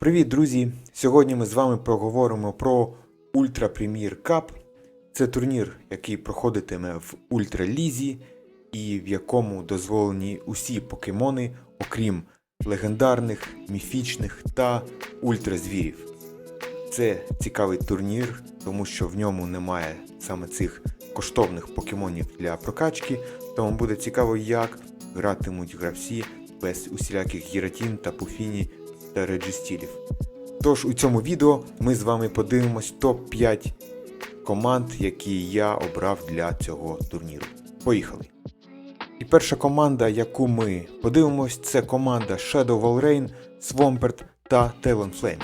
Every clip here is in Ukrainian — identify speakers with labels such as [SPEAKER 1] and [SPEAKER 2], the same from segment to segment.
[SPEAKER 1] Привіт, друзі! Сьогодні ми з вами поговоримо про Ультра Premier Cup. Це турнір, який проходитиме в Ультралізі і в якому дозволені усі покемони, окрім легендарних, міфічних та ультразвірів. Це цікавий турнір, тому що в ньому немає саме цих коштовних покемонів для прокачки, тому буде цікаво, як гратимуть гравці без усіляких гіратін та пуфіні та реджистілів. Тож у цьому відео ми з вами подивимось топ-5 команд, які я обрав для цього турніру. Поїхали! І перша команда, яку ми подивимось, це команда Shadow Valrein, Swampert та Talonflame.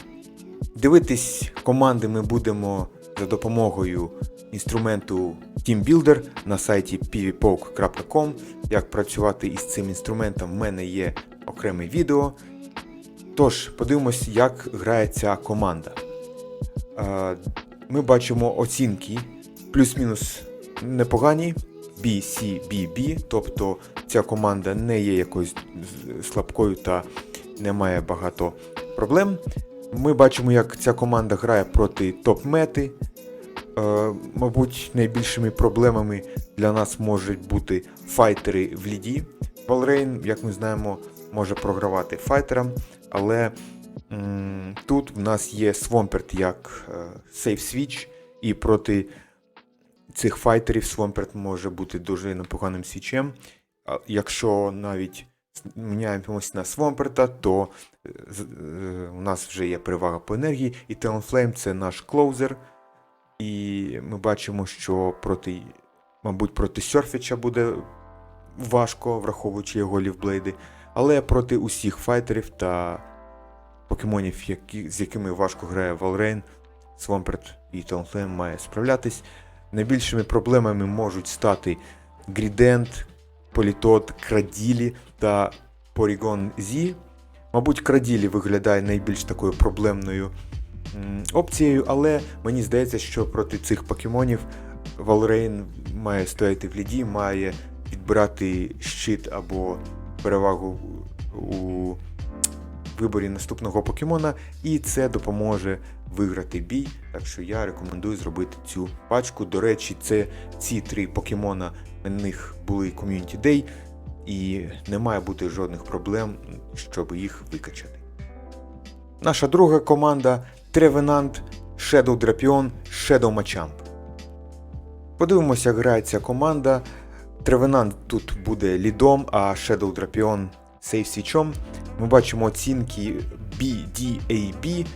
[SPEAKER 1] Дивитись команди ми будемо за допомогою інструменту Team Builder на сайті pvpoke.com. Як працювати із цим інструментом, в мене є окреме відео. Тож, подивимось, як грає ця команда. Е, Ми бачимо оцінки плюс-мінус непогані. B, C, B, B, тобто ця команда не є якоюсь слабкою та не має багато проблем. Ми бачимо, як ця команда грає проти топ-мети. Е, Мабуть, найбільшими проблемами для нас можуть бути файтери в ліді. Валрейн, як ми знаємо, може програвати файтерам, але м, тут в нас є Свомперт як сейф свіч, і проти цих файтерів Свомперт може бути дуже непоганим свічем. Якщо навіть міняємось на Свомперта, то е, е, у нас вже є перевага по енергії, і Talonflame це наш клоузер. І ми бачимо, що проти, мабуть, проти Сьорфіча буде важко, враховуючи його лівблейди, але проти усіх файтерів та покемонів, які, з якими важко грає Валрейн, Свомперт і Talonflame має справлятись. Найбільшими проблемами можуть стати Грідент, Політот, Краділі та Porygon Z. Мабуть, Краділі виглядає найбільш такою проблемною опцією, але мені здається, що проти цих покемонів Валрейн має стояти в ліді, має відбирати щит або перевагу у виборі наступного покемона, і це допоможе виграти бій. Так що я рекомендую зробити цю пачку. До речі, це ці три покемона на них були ком'юніті Day, і не має бути жодних проблем, щоб їх викачати. Наша друга команда Тревенант, Shadow Drapion, Shadow Machamp. Подивимося, як грає ця команда. Тревенант тут буде лідом, а Shadow Drapion сейф свічом. Ми бачимо оцінки B, D, A, B.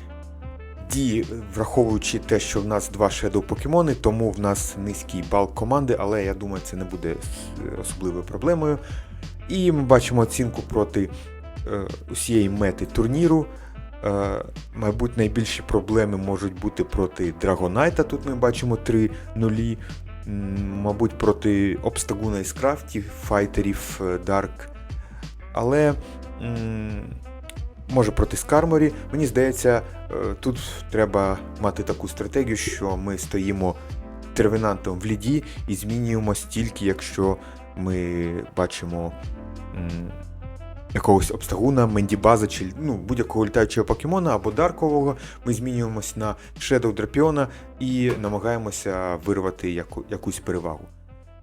[SPEAKER 1] D, враховуючи те, що в нас два Shadow покемони, тому в нас низький бал команди, але я думаю, це не буде особливою проблемою. І ми бачимо оцінку проти е, усієї мети турніру. Е, мабуть, найбільші проблеми можуть бути проти Драгонайта. Тут ми бачимо 3 нулі. Мабуть, проти Обстагуна із крафтів, файтерів е, Дарк. Але може проти Скарморі. Мені здається, е, тут треба мати таку стратегію, що ми стоїмо тервенантом в ліді і змінюємось тільки, якщо ми бачимо якогось обстагуна, мендібаза чи ну, будь-якого літаючого покемона або даркового. Ми змінюємось на Shadow Драпіона і намагаємося вирвати яку, якусь перевагу.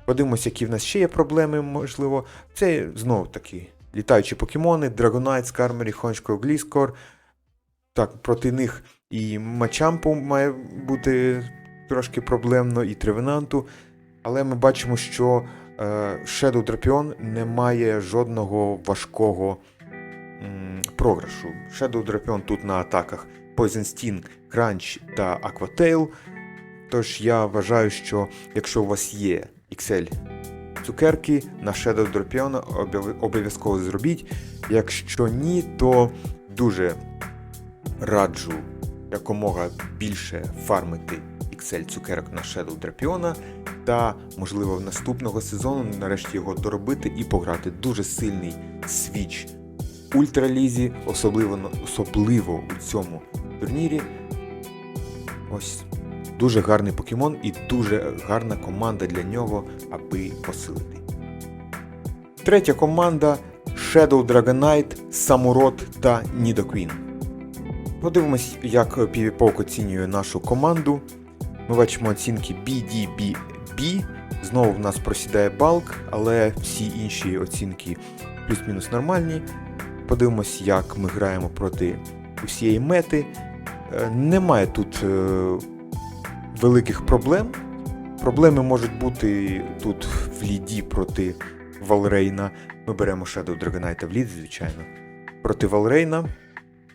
[SPEAKER 1] Подивимося, які в нас ще є проблеми, можливо. Це знову таки літаючі покемони, Dragonite, Скармері, Хончко, Гліскор. Так, проти них і Мачампу має бути трошки проблемно, і Тревенанту. Але ми бачимо, що Shadow Drapion не має жодного важкого програшу. Shadow Drapion тут на атаках Poison Sting, Crunch та Aquatail. Тож я вважаю, що якщо у вас є XL цукерки на Shadow Drapion обов'язково зробіть. Якщо ні, то дуже раджу якомога більше фармити XL цукерок на Shadow Drapion та, можливо, в наступного сезону нарешті його доробити і пограти. Дуже сильний свіч ультралізі, особливо, особливо у цьому турнірі. Ось дуже гарний покемон і дуже гарна команда для нього, аби посилити. Третя команда Shadow Dragonite, Samurott та Nidoqueen. Подивимось, як PvPoke оцінює нашу команду. Ми бачимо оцінки BDBB. Знову в нас просідає балк, але всі інші оцінки плюс-мінус нормальні. Подивимось, як ми граємо проти усієї мети. Е, Немає тут е, великих проблем. Проблеми можуть бути тут в ліді проти Валрейна. Ми беремо Shadow Dragonite в лід, звичайно. Проти Валрейна.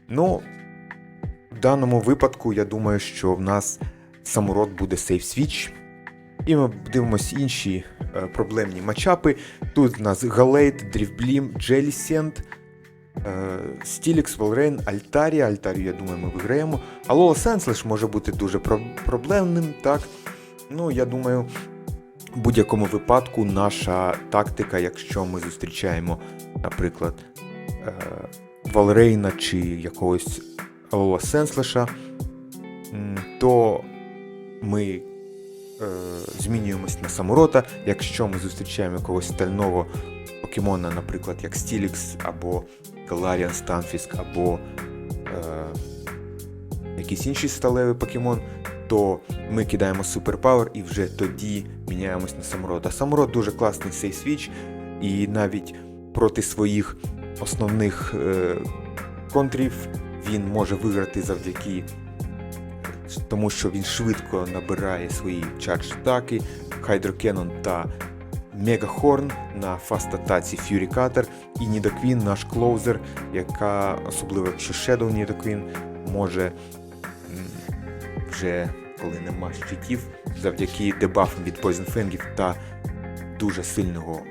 [SPEAKER 1] Ну, в даному випадку, я думаю, що в нас самород буде Safe Switch. І ми дивимося інші е, проблемні матчапи. Тут в нас Галейт, Дрівблім, Jellicent, Стілікс, Волрейн, Альтарія. Альтарію, я думаю, ми виграємо. А Лола Сенслеш може бути дуже про- проблемним, так. Ну, я думаю, в будь-якому випадку наша тактика, якщо ми зустрічаємо, наприклад, е, Валрейна чи якогось Лола Сенслеша, то ми е, змінюємось на саморота. Якщо ми зустрічаємо якогось стального покемона, наприклад, як Стілікс або Галаріан Станфіск, або е, якийсь інший сталевий покемон, то ми кидаємо суперпауер і вже тоді міняємось на самород. А самород дуже класний цей свіч, і навіть проти своїх основних е, контрів він може виграти завдяки тому, що він швидко набирає свої чардж атаки, Хайдрокенон та Мегахорн на фаст-атаці Cutter і Нідоквін, наш клоузер, яка, особливо якщо Shadow Нідоквін, може вже коли нема щитів, завдяки дебафам від Poison Fangів та дуже сильного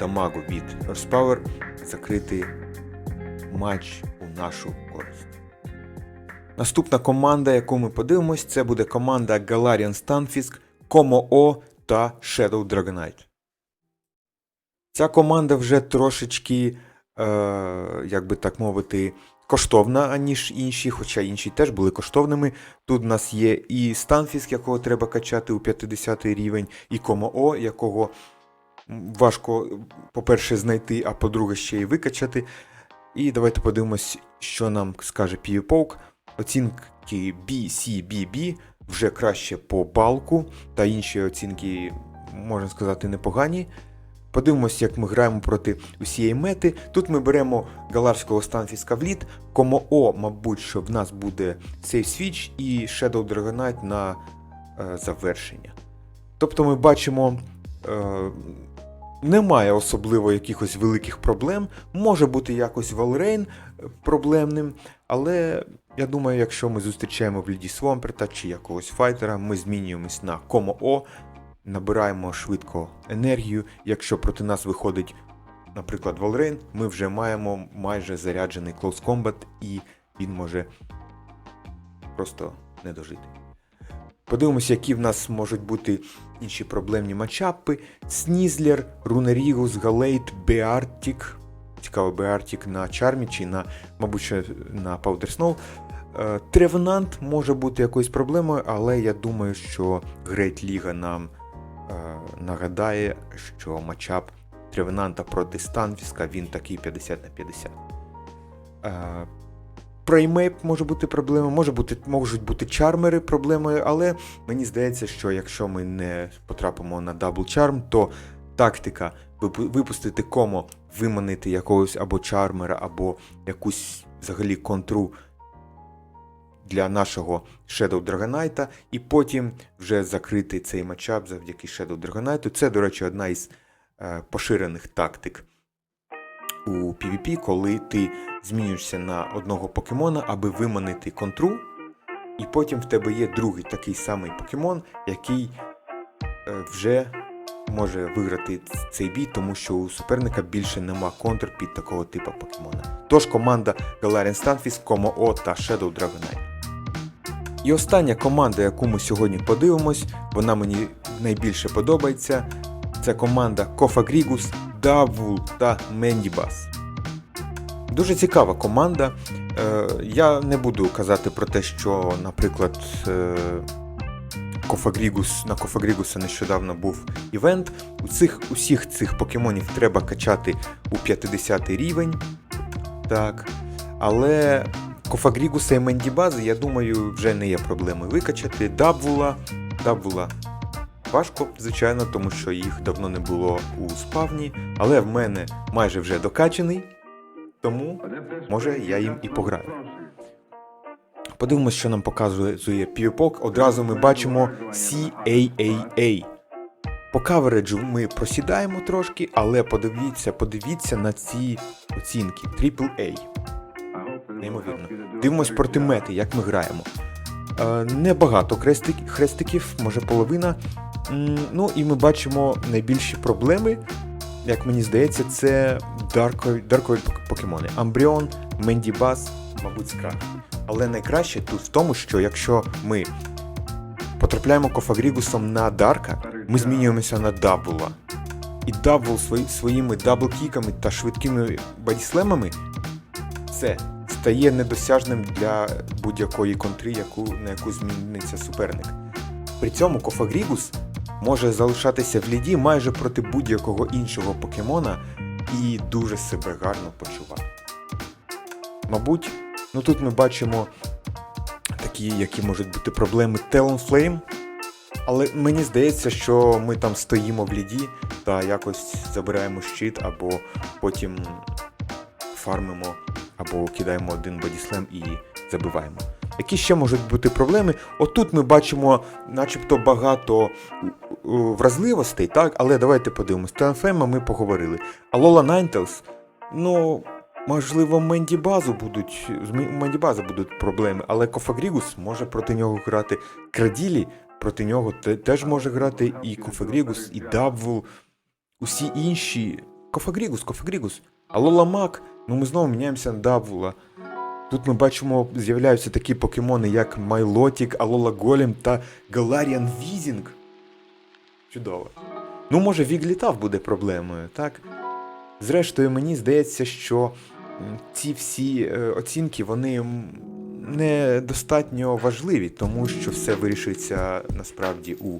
[SPEAKER 1] дамагу від Earthpower закрити матч у нашу користь. Наступна команда, яку ми подивимось, це буде команда Galarian Stunfisk, Como O та Shadow Dragonite. Ця команда вже трошечки, е, як би так мовити, коштовна, аніж інші, хоча інші теж були коштовними. Тут в нас є і Станфіск, якого треба качати у 50 рівень, і O, якого важко, по-перше, знайти, а по-друге, ще й викачати. І давайте подивимось, що нам скаже PvPoke. Оцінки BCBB вже краще по балку, та інші оцінки, можна сказати, непогані. Подивимось, як ми граємо проти усієї мети. Тут ми беремо галарського станфіска в лід, Комо О, мабуть, що в нас буде Safe Switch і Shadow Dragonite на е, завершення. Тобто ми бачимо, е, немає особливо якихось великих проблем. Може бути якось Valrein проблемним, але я думаю, якщо ми зустрічаємо в ліді Свомперта чи якогось файтера, ми змінюємось на Комо О, набираємо швидко енергію. Якщо проти нас виходить, наприклад, Valrein, ми вже маємо майже заряджений Close Combat і він може просто не дожити. Подивимося, які в нас можуть бути інші проблемні матчапи. Снізлер, Рунерігус, Галейт, Беартік. Цікаво, Беартік на Чармі чи на, мабуть, на Powder Snow. Е, Тревнант може бути якоюсь проблемою, але я думаю, що Грейт Ліга нам е, нагадає, що матчап Тревнанта проти Станфіска він такий 50 на 50. Е, Праймейп може бути проблемою, може бути, можуть бути чармери проблемою, але мені здається, що якщо ми не потрапимо на дабл чарм, то тактика випустити комо, виманити якогось або чармера, або якусь взагалі контру для нашого Shadow Dragonite, і потім вже закрити цей матчап завдяки Shadow Dragonite. Це, до речі, одна із е, поширених тактик у PvP, коли ти змінюєшся на одного покемона, аби виманити контру, і потім в тебе є другий такий самий покемон, який е, вже може виграти цей бій, тому що у суперника більше нема контр під такого типу покемона. Тож команда Galarian Stunfisk, Como O та Shadow Dragonite. І остання команда, яку ми сьогодні подивимось, вона мені найбільше подобається. Це команда Кофагрігус, Давул та Мендібас. Дуже цікава команда. Е, я не буду казати про те, що, наприклад, е, Кофагрігус, на Кофагрігуса нещодавно був івент. У цих, усіх цих покемонів треба качати у 50 рівень. Так. Але Кофагрігуса і Мендібази, я думаю, вже не є проблемою викачати. Дабвула, Дабвула важко, звичайно, тому що їх давно не було у спавні, але в мене майже вже докачаний, тому може я їм і пограю. Подивимось, що нам показує півпок. Одразу ми бачимо CAAA. По кавереджу ми просідаємо трошки, але подивіться, подивіться на ці оцінки AAA. Неймовірно. Дивимось проти мети, як ми граємо. Е, Небагато хрестик- хрестиків, може половина. Ну і ми бачимо найбільші проблеми, як мені здається, це даркові, даркові пок- покемони. Амбріон, Мендібас, мабуть, скраг. Але найкраще тут в тому, що якщо ми потрапляємо кофагрігусом на Дарка, ми змінюємося на Дабула. І Дабл свої, своїми даблкіками та швидкими бодіслемами це стає недосяжним для будь-якої контри, яку, на яку зміниться суперник. При цьому Кофагрігус може залишатися в ліді майже проти будь-якого іншого покемона і дуже себе гарно почувати. Мабуть, ну тут ми бачимо такі, які можуть бути проблеми Talonflame, але мені здається, що ми там стоїмо в ліді та якось забираємо щит, або потім фармимо, або кидаємо один бодіслем і забиваємо. Які ще можуть бути проблеми? Отут ми бачимо начебто багато у, у, вразливостей, так? Але давайте подивимось. Телефема ми поговорили. А Лола Найнтелс, ну, можливо, Менді Базу будуть. Мен- Менді База будуть проблеми, але Кофагрігус може проти нього грати. Краділі проти нього теж може грати і Кофагрігус, і Дабвул, усі інші. Кофагрігус, Кофагрігус. А Лола Мак, ну ми знову міняємося на Дабвула. Тут ми бачимо, з'являються такі покемони, як Майлотік, Алола Голем та Галаріан Візінг. Чудово. Ну, може, Віглітав буде проблемою, так? Зрештою, мені здається, що ці всі е, оцінки вони недостатньо важливі, тому що все вирішується насправді у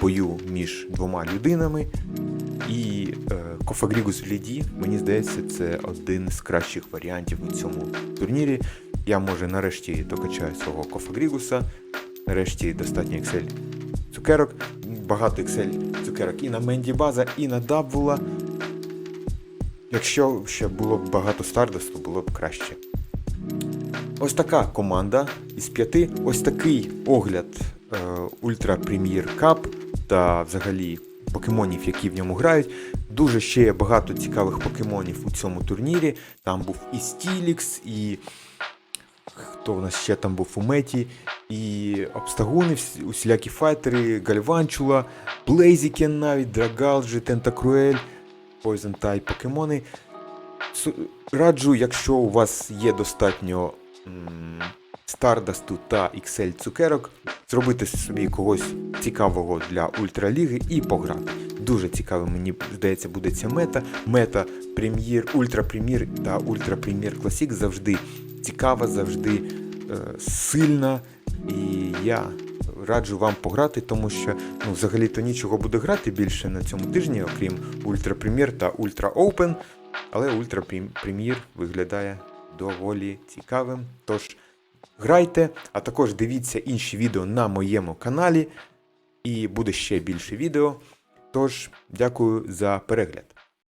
[SPEAKER 1] бою між двома людинами. І е, Кофагрігус ліді, мені здається, це один з кращих варіантів у цьому турнірі. Я може нарешті докачаю свого Кофагрігуса, нарешті достатньо Excel цукерок, багато Excel цукерок і на Менді База, і на Дабвула. Якщо ще було б багато Стардосту, було б краще. Ось така команда із п'яти. Ось такий огляд е, Ультра Прем'єр Кап та взагалі покемонів, які в ньому грають. Дуже ще є багато цікавих покемонів у цьому турнірі. Там був і Стілікс, і хто в нас ще там був у меті, і Обстагуни, усілякі файтери, Гальванчула, Блейзікен навіть, Драгалджі, Тентакруель, Type покемони. Раджу, якщо у вас є достатньо Стардасту та XL цукерок, зробити собі когось цікавого для ультраліги і пограти. Дуже цікаво, мені здається, буде ця мета. Мета прем'єр, ультра прем'єр та ультра прем'єр класік завжди цікава, завжди е, сильна. І я раджу вам пограти, тому що ну, взагалі-то нічого буде грати більше на цьому тижні, окрім Ультра Прем'єр та Ультра Open. Але Ультра Прем'єр виглядає доволі цікавим. Тож грайте, а також дивіться інші відео на моєму каналі. І буде ще більше відео. Тож, дякую за перегляд.